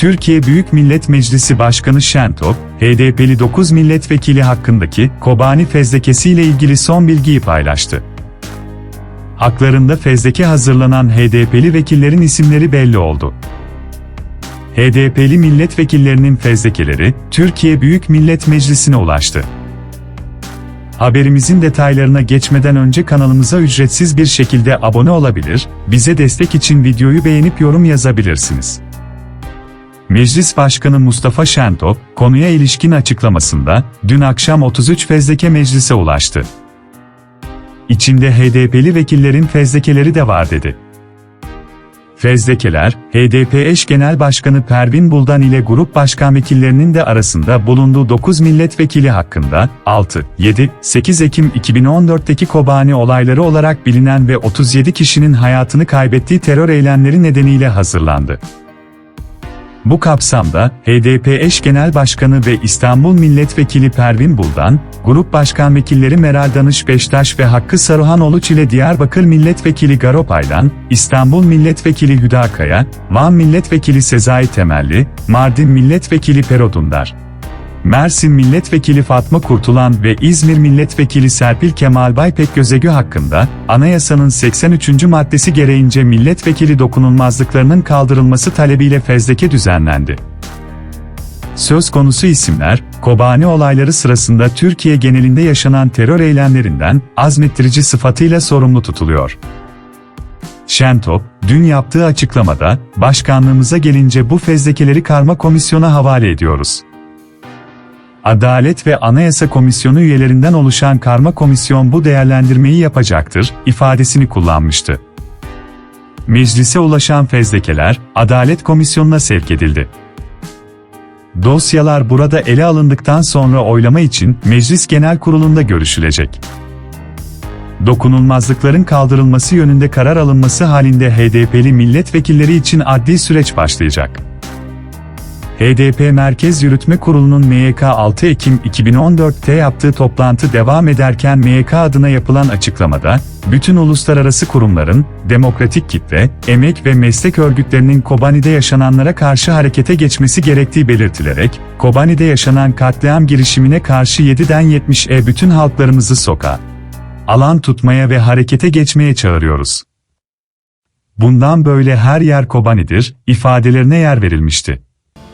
Türkiye Büyük Millet Meclisi Başkanı Şentop, HDP'li 9 milletvekili hakkındaki Kobani fezlekesiyle ilgili son bilgiyi paylaştı. Haklarında fezleke hazırlanan HDP'li vekillerin isimleri belli oldu. HDP'li milletvekillerinin fezlekeleri, Türkiye Büyük Millet Meclisi'ne ulaştı. Haberimizin detaylarına geçmeden önce kanalımıza ücretsiz bir şekilde abone olabilir, bize destek için videoyu beğenip yorum yazabilirsiniz. Meclis Başkanı Mustafa Şentop, konuya ilişkin açıklamasında, dün akşam 33 fezleke meclise ulaştı. İçinde HDP'li vekillerin fezlekeleri de var dedi. Fezlekeler, HDP eş genel başkanı Pervin Buldan ile grup başkan vekillerinin de arasında bulunduğu 9 milletvekili hakkında 6, 7, 8 Ekim 2014'teki Kobani olayları olarak bilinen ve 37 kişinin hayatını kaybettiği terör eylemleri nedeniyle hazırlandı. Bu kapsamda HDP eş genel başkanı ve İstanbul Milletvekili Pervin Buldan, grup başkan vekilleri Meral Danış Beştaş ve Hakkı Saruhanoğlu ile Diyarbakır Milletvekili Garop Aylan, İstanbul Milletvekili Hüda Kaya, Van Milletvekili Sezai Temelli, Mardin Milletvekili Pero Dundar. Mersin Milletvekili Fatma Kurtulan ve İzmir Milletvekili Serpil Kemal Baypek hakkında, anayasanın 83. maddesi gereğince milletvekili dokunulmazlıklarının kaldırılması talebiyle fezleke düzenlendi. Söz konusu isimler, Kobani olayları sırasında Türkiye genelinde yaşanan terör eylemlerinden azmettirici sıfatıyla sorumlu tutuluyor. Şentop, dün yaptığı açıklamada, başkanlığımıza gelince bu fezlekeleri karma komisyona havale ediyoruz. Adalet ve Anayasa Komisyonu üyelerinden oluşan karma komisyon bu değerlendirmeyi yapacaktır, ifadesini kullanmıştı. Meclise ulaşan fezlekeler, Adalet Komisyonu'na sevk edildi. Dosyalar burada ele alındıktan sonra oylama için Meclis Genel Kurulu'nda görüşülecek. Dokunulmazlıkların kaldırılması yönünde karar alınması halinde HDP'li milletvekilleri için adli süreç başlayacak. HDP Merkez Yürütme Kurulu'nun MYK 6 Ekim 2014'te yaptığı toplantı devam ederken MYK adına yapılan açıklamada, bütün uluslararası kurumların, demokratik kitle, emek ve meslek örgütlerinin Kobani'de yaşananlara karşı harekete geçmesi gerektiği belirtilerek, Kobani'de yaşanan katliam girişimine karşı 7'den 70'e bütün halklarımızı sokağa, alan tutmaya ve harekete geçmeye çağırıyoruz. Bundan böyle her yer Kobani'dir, ifadelerine yer verilmişti.